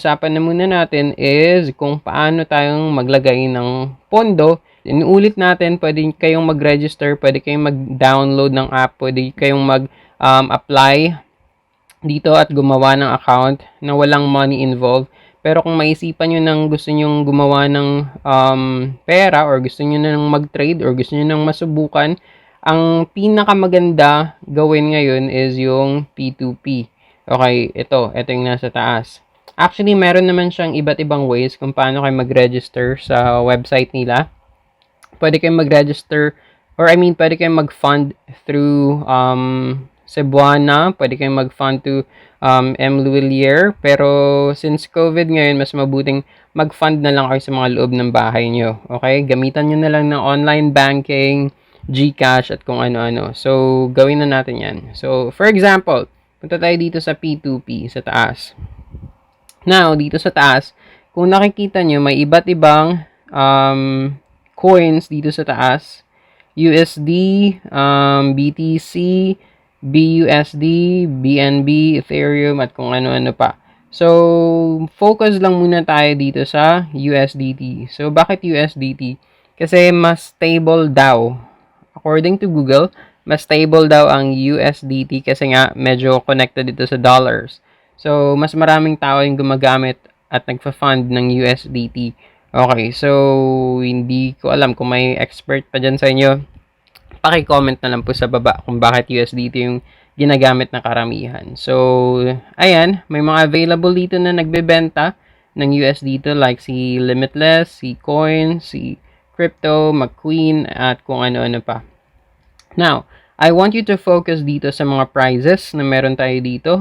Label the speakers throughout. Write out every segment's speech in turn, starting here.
Speaker 1: Usapan na muna natin is kung paano tayong maglagay ng pondo. Inuulit natin, pwede kayong mag-register, pwede kayong mag-download ng app, pwede kayong mag-apply dito at gumawa ng account na walang money involved. Pero kung maisipan nyo nang gusto nyo gumawa ng um, pera or gusto nyo nang mag-trade or gusto nyo nang masubukan, ang pinakamaganda gawin ngayon is yung P2P. Okay, ito. Ito yung nasa taas. Actually, meron naman siyang iba't ibang ways kung paano kayo mag-register sa website nila. Pwede kayong mag-register or I mean, pwede kayong mag-fund through um, Cebuana, pwede kayong mag-fund to um, M. Luwilier. Pero since COVID ngayon, mas mabuting mag-fund na lang kayo sa mga loob ng bahay nyo. Okay? Gamitan nyo na lang ng online banking, GCash, at kung ano-ano. So, gawin na natin yan. So, for example, punta tayo dito sa P2P, sa taas. Now, dito sa taas, kung nakikita nyo, may iba't ibang um, coins dito sa taas. USD, um, BTC, BUSD, BNB, Ethereum, at kung ano-ano pa. So, focus lang muna tayo dito sa USDT. So, bakit USDT? Kasi mas stable daw. According to Google, mas stable daw ang USDT kasi nga medyo connected dito sa dollars. So, mas maraming tao yung gumagamit at nagfa-fund ng USDT. Okay, so hindi ko alam kung may expert pa dyan sa inyo. Paki-comment na lang po sa baba kung bakit USDT yung ginagamit na karamihan. So, ayan, may mga available dito na nagbebenta ng USDT like si Limitless, si Coin, si Crypto, McQueen, at kung ano-ano pa. Now, I want you to focus dito sa mga prizes na meron tayo dito.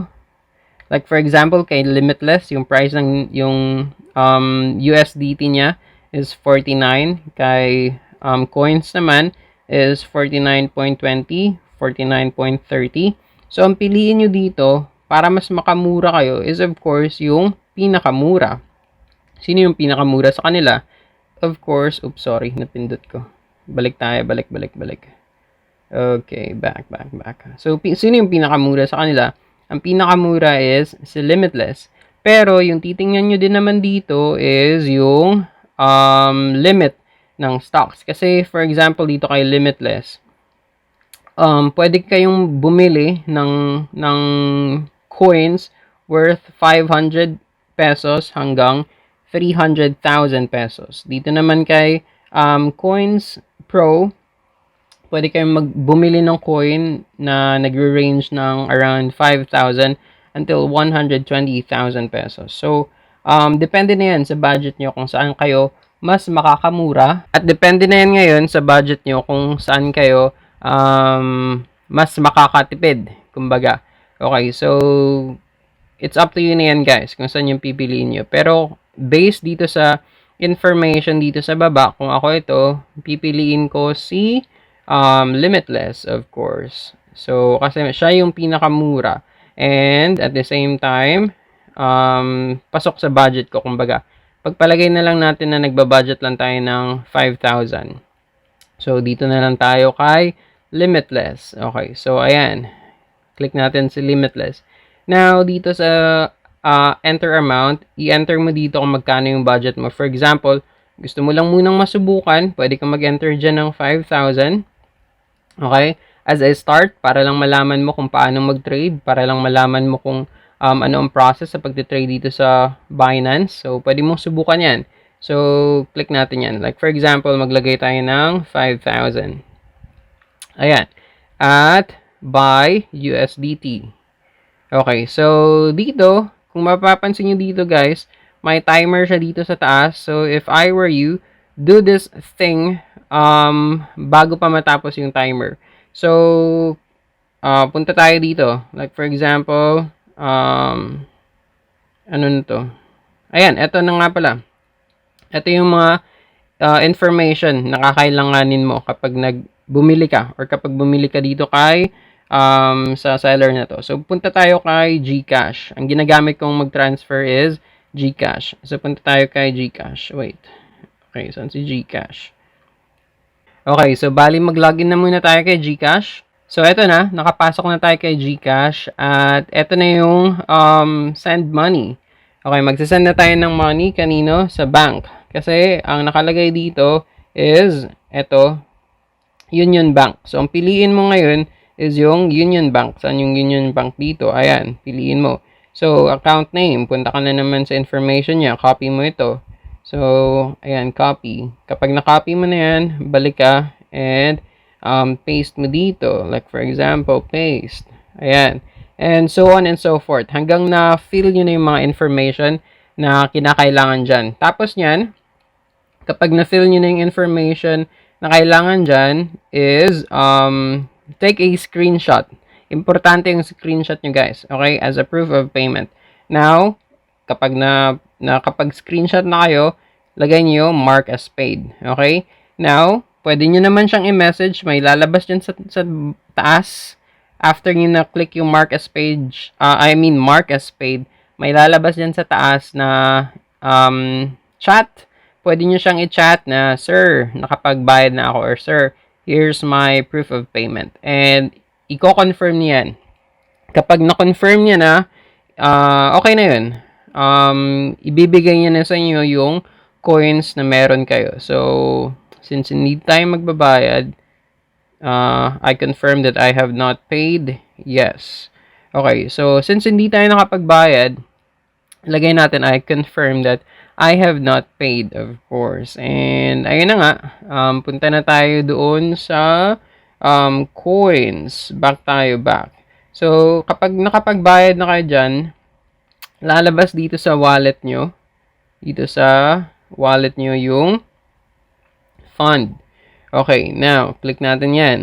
Speaker 1: Like for example, kay Limitless, yung price ng yung um, USDT niya is 49. Kay um, coins naman is 49.20, 49.30. So, ang piliin nyo dito, para mas makamura kayo, is of course, yung pinakamura. Sino yung pinakamura sa kanila? Of course, oops, sorry, napindot ko. Balik tayo, balik, balik, balik. Okay, back, back, back. So, sino yung pinakamura sa kanila? Ang pinakamura is si Limitless. Pero yung titingnan nyo din naman dito is yung um, limit ng stocks. Kasi for example dito kay Limitless, um, pwede kayong bumili ng, ng coins worth 500 pesos hanggang 300,000 pesos. Dito naman kay um, Coins Pro, pwede kayong magbumili ng coin na nagre-range ng around 5,000 until 120,000 pesos. So, um, depende na yan sa budget nyo kung saan kayo mas makakamura. At depende na yan ngayon sa budget nyo kung saan kayo um, mas makakatipid. Kumbaga. Okay, so it's up to you na yan guys kung saan yung pipiliin nyo. Pero based dito sa information dito sa baba, kung ako ito, pipiliin ko si um, limitless, of course. So, kasi siya yung pinakamura. And, at the same time, um, pasok sa budget ko, kumbaga. Pagpalagay na lang natin na nagbabudget lang tayo ng 5,000. So, dito na lang tayo kay limitless. Okay, so, ayan. Click natin si limitless. Now, dito sa uh, enter amount, i-enter mo dito kung magkano yung budget mo. For example, gusto mo lang munang masubukan, pwede kang mag-enter dyan ng 5,000. Okay? As a start, para lang malaman mo kung paano mag-trade, para lang malaman mo kung um, ano ang process sa pag-trade dito sa Binance. So, pwede mong subukan yan. So, click natin yan. Like, for example, maglagay tayo ng 5,000. Ayan. At buy USDT. Okay, so dito, kung mapapansin nyo dito guys, may timer siya dito sa taas. So, if I were you, do this thing um, bago pa matapos yung timer. So, uh, punta tayo dito. Like, for example, um, ano nito? Ayan, eto na nga pala. Ito yung mga uh, information na kakailanganin mo kapag nagbumili ka or kapag bumili ka dito kay um, sa seller na to. So, punta tayo kay GCash. Ang ginagamit kong mag-transfer is GCash. So, punta tayo kay GCash. Wait. Okay, saan si GCash? Okay, so bali mag-login na muna tayo kay GCash. So, eto na. Nakapasok na tayo kay GCash. At eto na yung um, send money. Okay, magsasend na tayo ng money kanino? Sa bank. Kasi ang nakalagay dito is eto Union Bank. So, ang piliin mo ngayon is yung Union Bank. Saan yung Union Bank dito? Ayan, piliin mo. So, account name. Punta ka na naman sa information niya. Copy mo ito. So, ayan, copy. Kapag na-copy mo na yan, balik ka and um, paste mo dito. Like, for example, paste. Ayan. And so on and so forth. Hanggang na-fill nyo na yung mga information na kinakailangan dyan. Tapos nyan, kapag na-fill nyo na yung information na kailangan dyan is um, take a screenshot. Importante yung screenshot nyo guys. Okay? As a proof of payment. Now, kapag na, na kapag screenshot na kayo, lagay nyo mark as paid. Okay? Now, pwede nyo naman siyang i-message. May lalabas dyan sa, sa taas. After nyo na-click yung mark as page, uh, I mean mark as paid, may lalabas dyan sa taas na um, chat. Pwede nyo siyang i-chat na, Sir, nakapagbayad na ako. Or, Sir, here's my proof of payment. And, i-confirm niyan. Kapag na-confirm niya na, uh, okay na yun. Um, ibibigay niya na sa inyo yung coins na meron kayo. So, since hindi tayo magbabayad, uh, I confirm that I have not paid. Yes. Okay, so since hindi tayo nakapagbayad, lagay natin I confirm that I have not paid, of course. And ayun na nga, um, punta na tayo doon sa um, coins. Back tayo back. So, kapag nakapagbayad na kayo dyan, lalabas dito sa wallet nyo. Dito sa wallet nyo yung fund. Okay, now, click natin yan.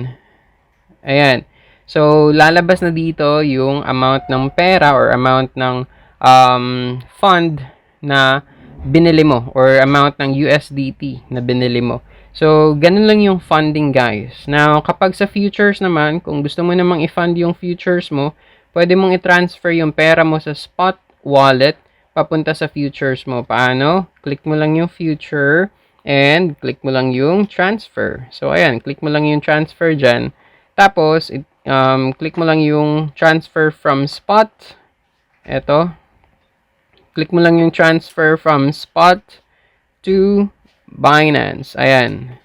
Speaker 1: Ayan. So, lalabas na dito yung amount ng pera or amount ng um, fund na binili mo or amount ng USDT na binili mo. So, ganun lang yung funding guys. Now, kapag sa futures naman, kung gusto mo namang i-fund yung futures mo, pwede mong i-transfer yung pera mo sa spot wallet papunta sa futures mo. Paano? Click mo lang yung future and click mo lang yung transfer. So, ayan, click mo lang yung transfer dyan. Tapos, it, um, click mo lang yung transfer from spot. Ito. Click mo lang yung transfer from spot to Binance. Ayan.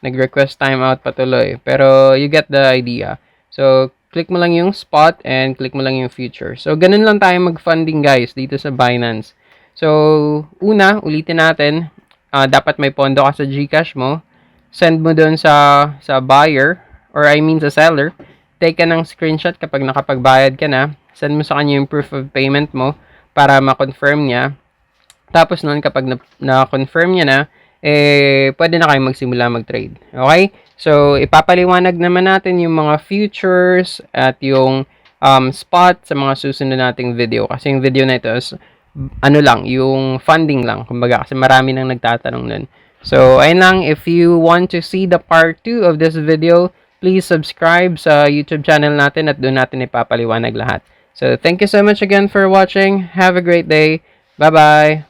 Speaker 1: Nag-request timeout patuloy. Pero, you get the idea. So, click mo lang yung spot and click mo lang yung future. So, ganun lang tayo mag-funding guys dito sa Binance. So, una, ulitin natin uh, dapat may pondo ka sa GCash mo. Send mo doon sa sa buyer or I mean sa seller. Take ka ng screenshot kapag nakapagbayad ka na. Send mo sa kanya yung proof of payment mo para ma-confirm niya. Tapos noon kapag na- na-confirm niya na, eh, pwede na kayo magsimula mag-trade. Okay? So, ipapaliwanag naman natin yung mga futures at yung um, spot sa mga susunod nating video. Kasi yung video na ito is ano lang, yung funding lang. Kumbaga, kasi marami nang nagtatanong nun. So, ayun lang. If you want to see the part 2 of this video, please subscribe sa YouTube channel natin at doon natin ipapaliwanag lahat. So, thank you so much again for watching. Have a great day. Bye-bye!